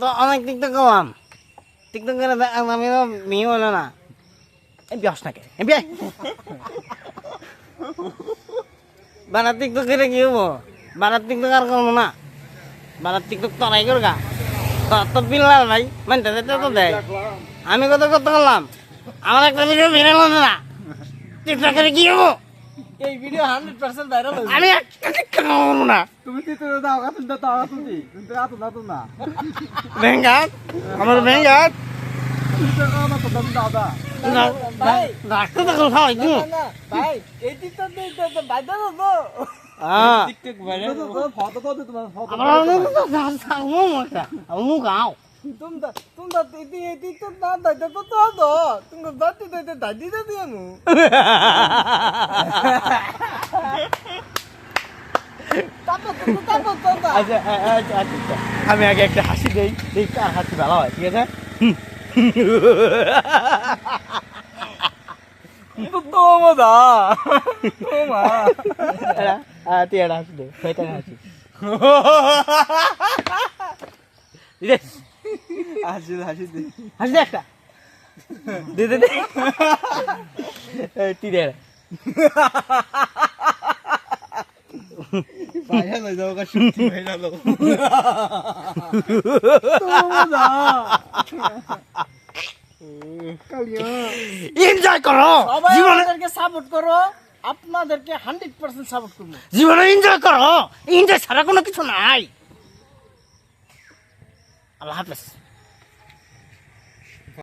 তো অনেক টিকটক করলাম টিকটক করে আমি মেয়ে হলো না। এই বিয়াস নাকি। বিয়ে বানার টিকটক করে কি হব? বানার টিকটক আর করব না। বানার টিকটক তরাই করগা তো তো বিল্লাল ভাই মানতে দে তো দেয়। আমি কত কত করলাম? আমার একটা ভিডিও ভিড়াল না। টিকটক করে কি হব? এই ভিডিও হান্ড্রেড পার্সেন্ট ভাইরাল হয়েছে আমি একটা করব না। তুমি তিতে দাও গাছ দাও গাছ দিই কিন্তু এত দাও তো না। ভেঙ্গাত আমার ভেঙ্গাত তো দাও দাও রাখতে তুমি ভাই। এই টিকটা দিই তো তো বাইদা দাও হ্যাঁ। টিকটক ভাইরাল ফটো তো তোমার ফটো আমার তো আমি গাও তুমি তো তুমি তো এই এই টিকটক না দাইতে তো তো তো তুমি দাইতে দাইতে তো আচ্ছা আচ্ছা আচ্ছা আমি আগে একটা হাসি দেই দেই কার হাসি ভালো হয় ঠিক আছে তো তো তো হ্যাঁ তুই একটা হাসি দে হাসি হাসি হাসি দি। হাসি দে একটা। দে দে দে। এই, তুই দে। যাও কাছে সত্যি ভাইরাল তো এনজয় করো। সাপোর্ট করো। আপনাদেরকে হান্ড্রেড পার্সেন্ট সাপোর্ট করব। জীবনে এনজয় করো। এনজয় ছাড়া কোনো কিছু নাই। আল্লাহ হাফেজ।